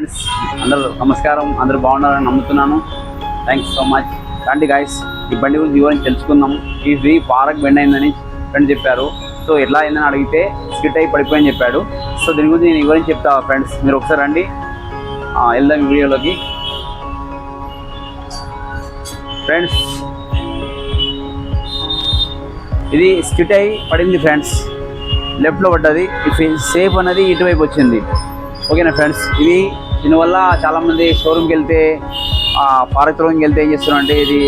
Friends అందరూ నమస్కారం అందరూ బాగున్నారని నమ్ముతున్నాను. థ్యాంక్స్ సో మచ్ రండి గాయస్ ఈ బండి గురించి వివరించి తెలుసుకుందాం. ఇది పారక్ బెండ్ అయిందని ఫ్రెండ్ చెప్పారు. సో ఎట్లా అయిందని అడిగితే స్కిట్ అయి పడిపోయని చెప్పాడు. సో దీని గురించి నేను వివరించి చెప్తా ఫ్రెండ్స్ మీరు ఒకసారి రండి. వెళ్దాం వీడియోలోకి. ఫ్రెండ్స్ ఇది స్కిట్ అయి పడింది ఫ్రెండ్స్ లెఫ్ట్లో పడ్డది ఈ సేఫ్ అనేది ఇటువైపు వచ్చింది. ఓకేనా ఫ్రెండ్స్ ఇది దీనివల్ల చాలామంది షోరూమ్కి వెళ్తే పార్క్ త్రోయింగ్కి వెళ్తే ఏం చేస్తున్నారంటే ఇది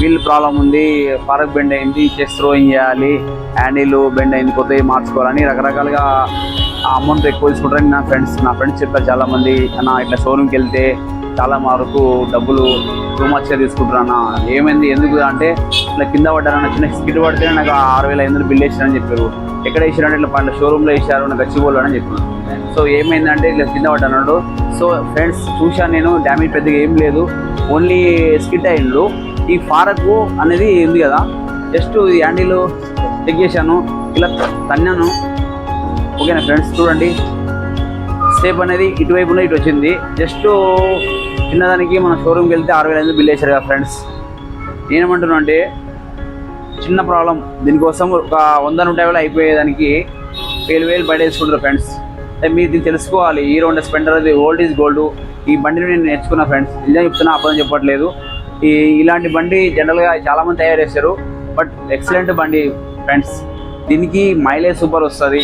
వీల్ ప్రాబ్లం ఉంది పార్క్ బెండ్ అయింది చెస్ త్రోయింగ్ చేయాలి హ్యాండిల్ బెండ్ అయింది కొత్తవి మార్చుకోవాలని రకరకాలుగా ఆ అమౌంట్ ఎక్కువ తీసుకుంటారని నా ఫ్రెండ్స్ నా ఫ్రెండ్స్ చెప్పారు చాలామంది. అన్న ఇట్లా షోరూమ్కి వెళ్తే చాలా వరకు డబ్బులు టూ తీసుకుంటారు తీసుకుంటున్నా ఏమైంది? ఎందుకు? అంటే ఇట్లా కింద పడ్డారన్న చిన్న స్కిట్ పడితే నాకు ఆరు వేల ఐదు బిల్ వేసారని చెప్పారు. ఎక్కడ వేసారంటే ఇట్లా పండ్ల షోరూంలో వేసారు నాకు గచ్చిపోలు అని చెప్పాను సో ఏమైందంటే ఇట్లా కింద పడ్డాడు సో ఫ్రెండ్స్ చూశాను నేను డ్యామేజ్ పెద్దగా ఏం లేదు. ఓన్లీ స్కిట్ అయిండు. ఈ ఫారకు అనేది ఉంది కదా జస్ట్ ఈ హ్యాండిల్ చెక్ చేశాను ఇలా తన్నాను. ఓకేనా ఫ్రెండ్స్ చూడండి. స్టేప్ అనేది ఇటువైపున ఇటు వచ్చింది. జస్ట్ చిన్నదానికి మన షోరూమ్కి వెళ్తే ఆరు వేల ఐదు బిల్ వేశారు కదా ఫ్రెండ్స్. నేనేమంటున్నా అంటే చిన్న ప్రాబ్లం దీనికోసం ఒక వంద నూట యాభై అయిపోయేదానికి వేలు వేలు బయట వేసుకుంటారు ఫ్రెండ్స్. అంటే మీరు దీన్ని తెలుసుకోవాలి. ఈ రెండు స్పెండర్ అది ఓల్డ్ ఈజ్ గోల్డ్ ఈ బండిని నేను నేర్చుకున్నా ఫ్రెండ్స్. నిజం చెప్తున్నా అబద్ధం చెప్పట్లేదు. ఈ ఇలాంటి బండి జనరల్గా చాలామంది తయారు చేశారు బట్ ఎక్సలెంట్ బండి ఫ్రెండ్స్. దీనికి మైలేజ్ సూపర్ వస్తుంది.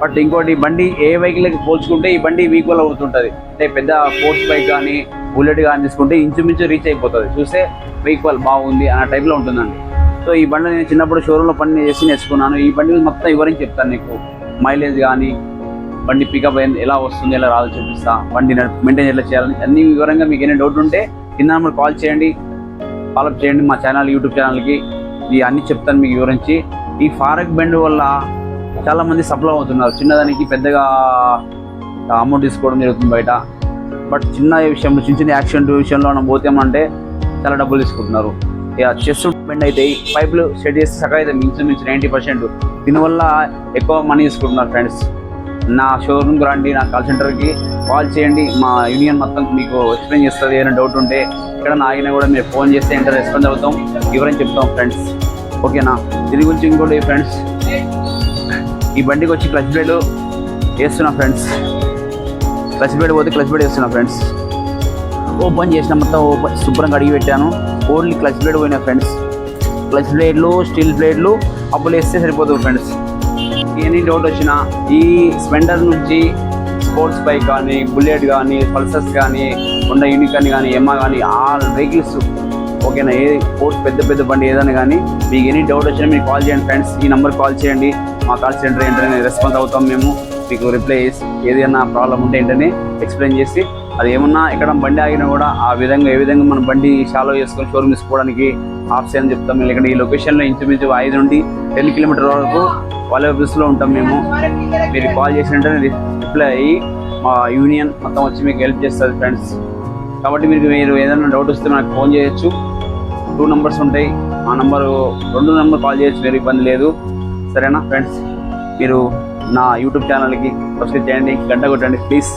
బట్ ఇంకోటి బండి ఏ వెహికల్కి పోల్చుకుంటే ఈ బండి ఈక్వల్ అవుతుంటుంది అంటే పెద్ద స్పోర్ట్స్ బైక్ కానీ బుల్లెట్ కానీ తీసుకుంటే ఇంచుమించు రీచ్ అయిపోతుంది. చూస్తే ఈక్వల్ బాగుంది అన్న టైప్లో ఉంటుందండి. సో ఈ బండి నేను చిన్నప్పుడు షోరూంలో పని చేసి నేర్చుకున్నాను. ఈ బండి మొత్తం వివరించి చెప్తాను నీకు మైలేజ్ కానీ బండి పికప్ ఎలా వస్తుంది ఎలా రాదు చూపిస్తా బండి మెయింటైన్ ఎలా చేయాలని అన్ని వివరంగా మీకు ఏమైనా డౌట్ ఉంటే కింద నెంబర్ కాల్ చేయండి ఫాలోఅప్ చేయండి మా ఛానల్ యూట్యూబ్ ఛానల్కి ఇది అన్ని చెప్తాను మీకు వివరించి. ఈ ఫారక్ బెండ్ వల్ల చాలా మంది సప్లై అవుతున్నారు. చిన్నదానికి పెద్దగా అమౌంట్ తీసుకోవడం జరుగుతుంది బయట. బట్ చిన్న విషయంలో చిన్న చిన్న యాక్సిడెంట్ విషయంలో మనం పోతామంటే చాలా డబ్బులు తీసుకుంటున్నారు. ఇక చెస్ట్ బెండ్ అయితే పైపులు సెట్ చేస్తే సగం అయితే మించుమించు నైంటీ పర్సెంట్. దీనివల్ల ఎక్కువ మనీ తీసుకుంటున్నారు ఫ్రెండ్స్. నా షోరూమ్కి రండి నా కాల్ సెంటర్కి కాల్ చేయండి. మా యూనియన్ మొత్తం మీకు ఎక్స్ప్లెయిన్ చేస్తుంది. ఏదైనా డౌట్ ఉంటే ఇక్కడ ఆగినా కూడా మీరు ఫోన్ చేస్తే ఎంటర్ రెస్పాన్స్ అవుతాం. వివరం చెప్తాం ఫ్రెండ్స్. ఓకేనా? దీని గురించి ఇంకోటి ఫ్రెండ్స్ ఈ బండికి వచ్చి క్లచ్ బ్రేడ్ వేస్తున్నా ఫ్రెండ్స్ క్లచ్ బ్లేడ్ పోతే క్లచ్ బ్రేడ్ వేస్తున్నా ఫ్రెండ్స్ ఓపెన్ చేసిన మొత్తం ఓపెన్ శుభ్రంగా అడిగి పెట్టాను. ఓన్లీ క్లచ్ బ్రేడ్ పోయినా ఫ్రెండ్స్ క్లచ్ బ్లేడ్లు స్టీల్ బ్లేడ్లు అప్పులు వేస్తే సరిపోతుంది ఫ్రెండ్స్ ఎనీ డౌట్ వచ్చినా ఈ స్పెండర్ నుంచి స్పోర్ట్స్ బైక్ కానీ బుల్లెట్ కానీ పల్సర్స్ కానీ ఉన్న యూనికాన్ కానీ ఎమ్మా కానీ ఆల్ వెహికల్స్ ఓకేనా? ఏ స్పోర్ట్స్ పెద్ద పెద్ద బండి ఏదైనా కానీ మీకు ఎనీ డౌట్ వచ్చినా మీరు కాల్ చేయండి ఫ్రెండ్స్ ఈ నెంబర్ కాల్ చేయండి. మా కాల్ సెంటర్ ఏంటనే రెస్పాన్స్ అవుతాం మేము. మీకు రిప్లై చేసి ఏదైనా ప్రాబ్లం ఉంటే ఏంటనే ఎక్స్ప్లెయిన్ చేసి అది ఏమన్నా ఎక్కడ బండి ఆగినా కూడా ఆ విధంగా ఏ విధంగా మన బండి షాలో చేసుకొని షోరూమ్ తీసుకోవడానికి ఆప్షన్ అని చెప్తాం ఇక్కడ ఈ లొకేషన్లో ఇంచుమించు ఐదు నుండి టెన్ కిలోమీటర్ వరకు వాళ్ళ ఆఫీస్లో ఉంటాం మేము. మీరు కాల్ చేసినట్టే రిప్లై అయ్యి మా యూనియన్ మొత్తం వచ్చి మీకు హెల్ప్ చేస్తుంది ఫ్రెండ్స్ కాబట్టి మీరు మీరు ఏదైనా డౌట్ వస్తే నాకు ఫోన్ చేయొచ్చు. టూ నెంబర్స్ ఉంటాయి. ఆ నెంబరు రెండు నెంబర్ కాల్ చేయొచ్చు వేరే ఇబ్బంది లేదు. సరేనా ఫ్రెండ్స్? మీరు నా యూట్యూబ్ ఛానల్కి సబ్స్క్రైబ్ చేయండి గంట కొట్టండి ప్లీజ్.